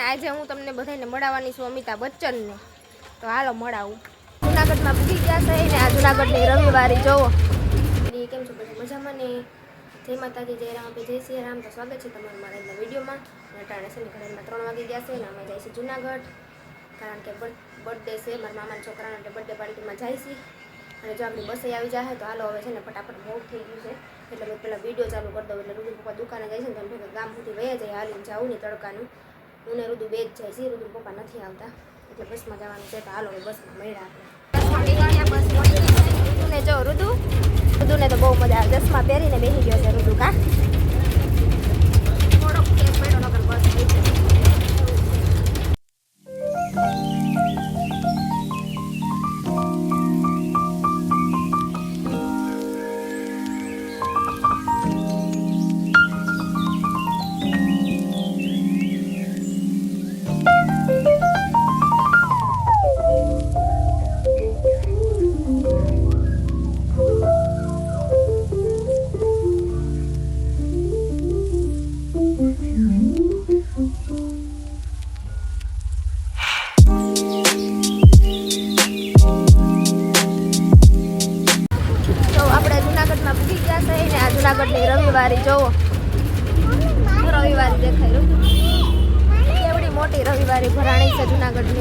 અને આજે હું તમને બધાને મળાવવાની છું અમિતાભ બચ્ચનને. તો હાલો મળાવું. જુનાગઢમાં પૂરી ગયા છે ને આ જુનાગઢની રવિવારી, જોવો. કેમ છો બધા? મજામાં ને? જય માતાજી, જય રામ જય શ્રી રામ. તો સ્વાગત છે તમારું મારા એમના વિડીયોમાં. અટાણે છે ને ઘરેમાં ત્રણ વાગી ગયા છે ને અમે જાય છે જુનાગઢ. કારણ કે બર્થડે છે, મારા મામાના છોકરાનો એટલે બર્થડે પાર્ટીમાં જાય છે અને જો આપણી બસે આવી જાય તો હાલો હવે છે ને ફટાફટ મોડ થઈ ગયું છે. એટલે મેં પહેલાં વીડિયો ચાલુ કરી દઉં, એટલે રૂદુ પપ્પા દુકાને જાય છે ને તો ગામ સુધી વયા જાય, હાલીને જાઉં ને તડકાનું. હું ને રુદુ બે જ જાય છે રુદુ પપ્પા નથી આવતા. એટલે બસમાં જવાનું છે. તો હાલો બસમાં મળ્યા આપણે. રુદુને જો રુદુ રુદુને તો બહુ મજા આવે. દસમાં પહેરીને બેસી ગયો છે રુદુ કા?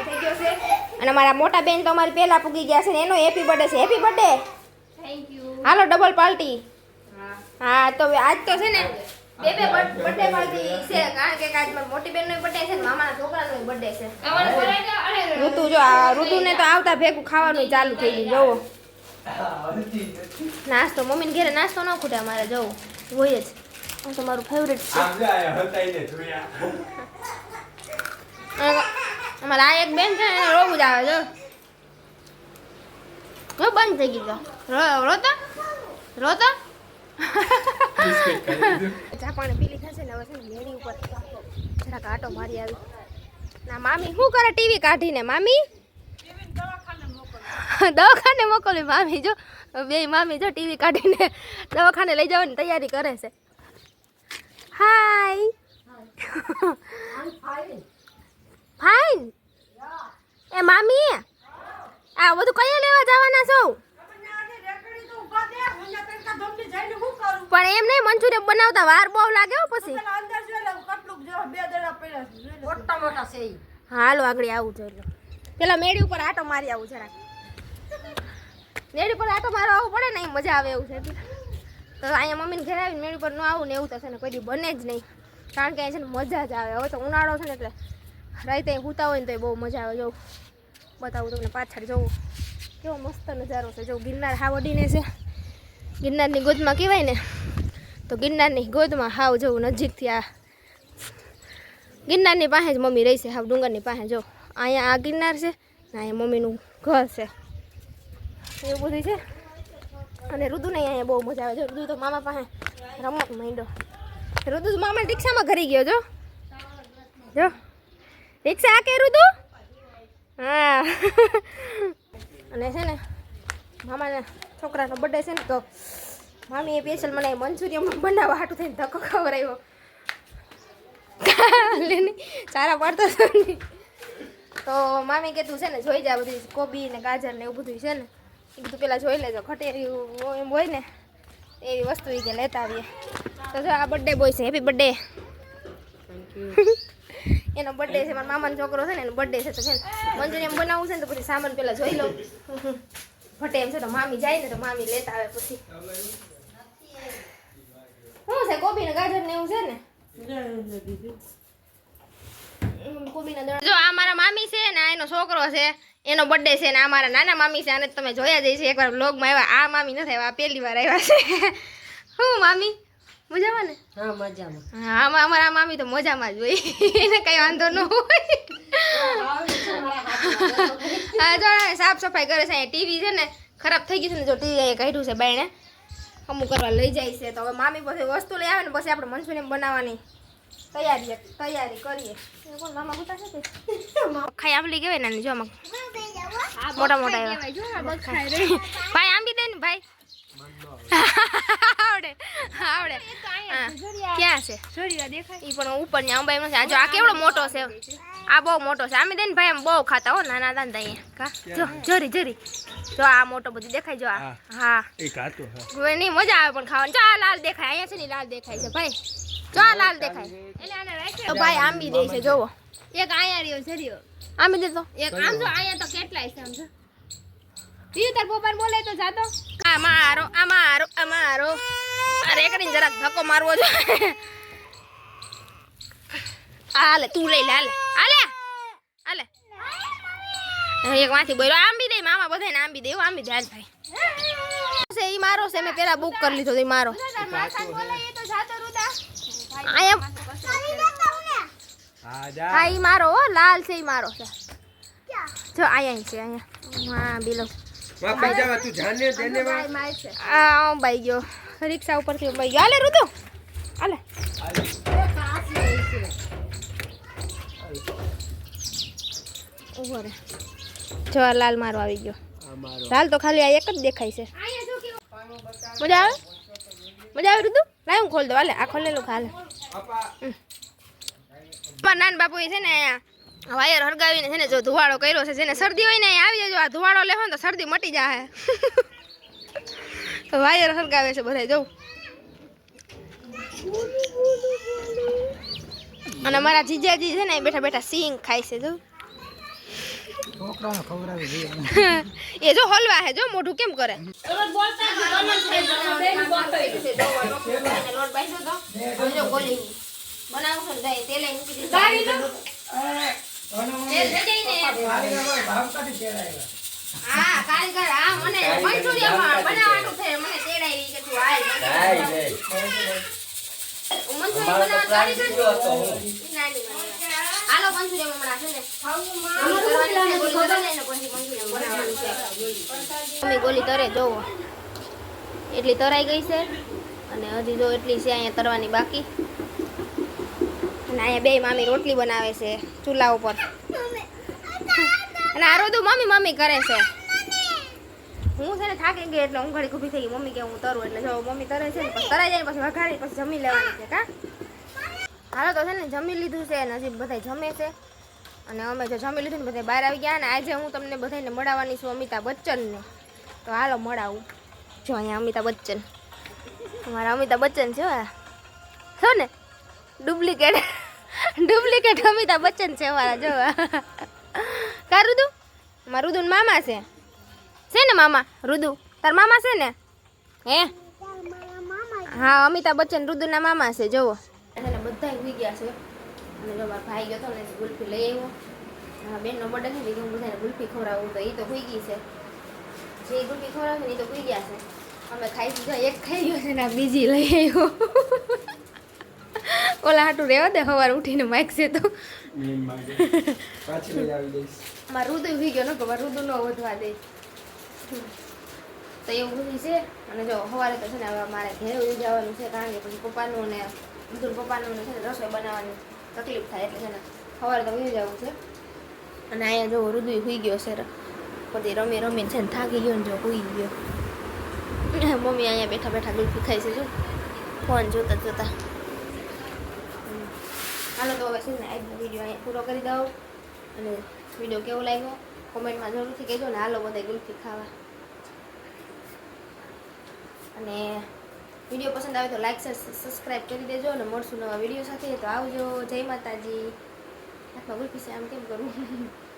થઈ ગયો છે અને મારા મોટા બેન તો અમારી પહેલા પૂગી ગયા છે ને એનો હેપી બર્થડે છે. Happy birthday hello double party હા. હા તો આજ તો છે ને બે બે બર્થડે પાર્ટી છે કારણ કે આજ મોટી બેનનો બર્થડે છે ને મામાના છોકરાનો બર્થડે છે. ઋતુ જો આ ઋતુને તો આવતા ભેગું ખાવાનું ચાલુ થઈ ગયું જોવો. નાસ્તો મમ્મીને ઘરે નાસ્તો ન ખૂટે અમારે જવું. હોય જ. આ તો મારું ફેવરેટ છે. અમારા આ એક બેન છે ને રોવું જ આવે જો બંધ થઈ ગયું તો. રો- રોતો? રોતો? ચા પાણી પીલી થશે ને હવે છે ને મેળી ઉપર જરાક આટો મારી આવી. ના મામી શું કરે? ટીવી કાઢીને મામી? દવાખાને મોકલવી મામી જો. બે મામી જો ટીવી કાઢીને દવાખાને લઈ જવાની તૈયારી કરે છે. હાય ફાઇન એ મામી આ બધું કયા લેવા જવાના છો? પણ એમ નહીં મંચુરિયન બનાવતા વાર બહુ લાગે હો પછી. હાલો આગળ આવું જોઈ લો. પેલા મેળી ઉપર આટો મારી આવું જરાક. મેળી પર આ તો મારો આવવું પડે ને મજા આવે એવું છે. તો અહીંયા મમ્મીને ઘેર આવીને મેળી પર ન આવું ને એવું થશે ને, કોઈ દી બને જ નહીં. કારણ કે અહીંયા છે ને મજા જ આવે. હવે તો ઉનાળો છે ને એટલે રાતે સૂતા હોય ને તો બહુ મજા આવે. જવું બતાવું તમને પાછળ જવું કેવો મસ્ત નજારો છે. જો, ગિરનાર હાવ અડીને છે. ગિરનારની ગોદમાં કહેવાય ને, તો ગિરનારની ગોદમાં હાવ જવું નજીકથી આ ગિરનારની પાસે જ મમ્મી રહી છે, હાવ ડુંગરની પાસે. જો, અહીંયા આ ગિરનાર છે ને, અહીંયા મમ્મીનું ઘર છે. એવું બધું છે. અને રુદુને અહીંયા બહુ મજા આવે છે. રુદુ તો મામા પાસે રમત માંડ્યો. રુદુ તો મામા રિક્ષામાં ઘરે ગયો, જો. જો. રિક્ષા આ કે રુદુ? હા. અને છે ને, મામાના છોકરાનો બર્થડે છે ને, તો મામીએ સ્પેશિયલ મને મંચુરિયમ બનાવવા હાટું થઈને ધક્કો ખવડાવ્યો સારા પડતો તો મામી કે તું છે ને, જોઈ જા બધું કોબી ને ગાજર ને એવું બધું છે ને. એ બધું પેલા જોઈ લેજો. ખટેરી એમ હોય ને એવી વસ્તુ એ કે લેતા આવીએ. તો જો આ બર્થડે બોય છે. હેપી બર્થડે એનો બર્થડે છે. મારા મામાનો છોકરો છે ને એનો બર્થડે છે તો છે ને એમ બનાવવું છે ને તો પછી સામાન પેલા જોઈ લઉં. ફટે એમ છે તો મામી જાય ને તો મામી લેતા આવે પછી. શું છે? કોબી ને ગાજર ને એવું છે ને? જો આ મારા મામી છે ને આ એનો છોકરો છે એનો બર્થડે છે ને આ મારા નાના મામી છે આને તમે જોયા જઈ છે એકવાર બ્લોગમાં આવ્યા. આ મામી નથી આવ્યા પહેલી વાર આવ્યા છે. હું મામી? મજામાં ને? હા મજામાં. હા અમારા મામી તો મજામાં જ હોય. એને કઈ વાંધો ન હોય. હા જો સાફ સફાઈ કરે છે અહીંયા ટીવી છે ને ખરાબ થઈ ગયું છે ને જો ટીવી અહીંયા કાઢ્યું છે બાયણે. અમુક કરવા લઈ જાય છે. તો હવે મામી પછી વસ્તુ લઈ આવે ને પછી આપણે મનસુને બનાવવાની. તૈયારી તૈયારી કરીએ? ખાઈ આંબલી કેવાય નાની જો આમાં. મોટા મોટા એવા. ભાઈ આંબી દે ને ભાઈ. આવડે આવડે. ક્યાં છે? ઈ પણ ઉપર ને અંબાઈ નથી આ જો આ કેવડો મોટો છે? આ બહુ મોટો છે. આમે દે ભાઈ આમ બહુ ખાતા હો નાના હતા અહીંયા. કા? જો જરી જરી. જો આ મોટો બધું દેખાય જો આ. હા. એ કાતો હા. નહીં મજા આવે પણ ખાવાની. જો આ લાલ દેખાય અહીંયા છે ને લાલ દેખાય છે ભાઈ. જો લાલ દેખાય. તો ભાઈ આંબી દે છે જોવો. એક આયા રહ્યો છે રહ્યો. આંબી દેતો એક આમ જો આયા તો કેટલાય છે આમ જો. બીજું તાર પપ્પાને બોલે તો જાતો. આ મારો આ મારો આ મારો. અરે કરીને જરાક ધક્કો મારવો જો હાલે તું લઈ લે હાલે. હાલે હાલે. એક માંથી બોલ્યો આંબી દે મામા બધાને આંબી દે એવું આંબી દે હાલ ભાઈ. છે એ મારો છે મેં પેલા બુક કરી લીધો તો ઈ મારો. હા એ મારો હો લાલ છે એ મારો છે. જો અહીંયા છે અહીંયા હા બિલો બાઈ ગયો. રિક્ષા ઉપરથી બાઈ ગયો. હાલે ઋતુ હાલે. જો લાલ મારો આવી ગયો. લાલ તો ખાલી આ એક જ દેખાય છે. મજા આવે? મજા આવે ઋતુ? લાય હું ખોલ દઉં. હાલે, આ ખાલે હાલે? પણ નાન બાપુ છે ને અહીંયા વાયર હળગાવીને છે ને જો ધુવાડો કર્યો છે, જેને શરદી હોય ને અહીંયા આવી જજો. આ ધુવાડો લેવો ને તો શરદી મટી જાય વાયર હળગાવે છે બધા જવું અને મારા જીજાજી છે ને બેઠા બેઠા સિંગ ખાય છે, જો. એ જો હલવા હે જો મોઢું કેમ કરે? બનાવું છું ને તેલ મૂકી દીધું તેલ થઈ જાય ને હા કારીગર હા મને મંચુરિયન બનાવવાનું છે મને તેડાવી કે તું આય મંચુરિયન બનાવવાનું કારીગર છું. નાની નાની. હાલો મંચુરિયન હમણાં છે ને. મમ્મી ગોલી તરે જોવો. એટલી તરાઈ ગઈ છે અને હજી જો એટલી છે અહીંયા તરવાની બાકી. અને અહીંયા બે મામી રોટલી બનાવે છે ચૂલા ઉપર. અને આ રોદું મમ્મી મમ્મી કરે છે. હું છે ને થાકી ગઈ એટલે હું ઘડી ઊભી થઈ ગઈ. મમ્મી કે હું તરું એટલે જો મમ્મી તરે છે ને તરાઈ જાય પછી વઘારી પછી જમી લેવાની છે કા? હાલો તો છે ને જમી લીધું છે નજીક બધા જમે છે. અને અમે જો જમી લીધું ને બધા બહાર આવી ગયા ને આજે હું તમને બધાને મળાવવાની છું અમિતાભ બચ્ચનને. તો હાલો મળાવું. જો અહીંયા અમિતાભ બચ્ચન. અમારા અમિતાભ બચ્ચન છે છો ને, ડુપ્લિકેટ ડુપ્લિકેટ અમિતાભ બચ્ચન છે અમારા, જો કા રુદુ? મારા રુદુ મામા છે. છે ને મામા? રુદુ, તાર મામા છે ને? હે? હા, અમિતાભ બચ્ચન રુદુના મામા છે જોવો અને બધા ઉઈ ગયા છે. અને જો મારા ભાઈ ગયો હતો ને ગુલ્ફી લઈ આવ્યો. હા બેનનો બર્થડે છે હું બધાને ગુલ્ફી ખવડાવું તો એ તો ઉગી ગઈ છે. જે ગુલ્ફી ખવડાવે ને એ તો હોઈ ગયા છે. અમે ખાઈ દીધો એક ખાઈ ગયો છે ને આ બીજી લઈ આવ્યો. ઓલા હાટું રહેવા દે સવારે ઉઠીને માગશે તો. મારું રુદુ ઊભી ગયો ને કે મારું રુદુ ન વધવા દે. તો એવું બધું છે. અને જો સવારે તો છે ને મારે ઘેર જવાનું છે કારણ કે પછી પપ્પાનું ને બધું પપ્પાનું છે ને રસોઈ બનાવવાની તકલીફ થાય એટલે છે ને સવારે તો ઉઈ જવું છે. અને અહીંયા જો રુદુ હુઈ ગયો છે. પછી રમી રમીને છે ને થાકી ગયો ને જો હુઈ ગયો. મમ્મી અહીંયા બેઠા બેઠા ગુલ્ફી ખાઈ છે જો. ફોન જોતા જોતા. હાલો તો હવે છે ને આજનો વીડિયો અહીંયા પૂરો કરી દઉં. અને વીડિયો કેવો લાગ્યો? કોમેન્ટમાં જરૂરથી કહેજો ને. હાલો બધા ગુલ્ફી ખાવા. અને વીડિયો પસંદ આવે તો લાઇક સબસ્ક્રાઈબ કરી દેજો અને મળશું નવા વીડિયો સાથે. તો આવજો. જય માતાજી. હાથમાં ગુલ્ફી આમ કેમ કરું?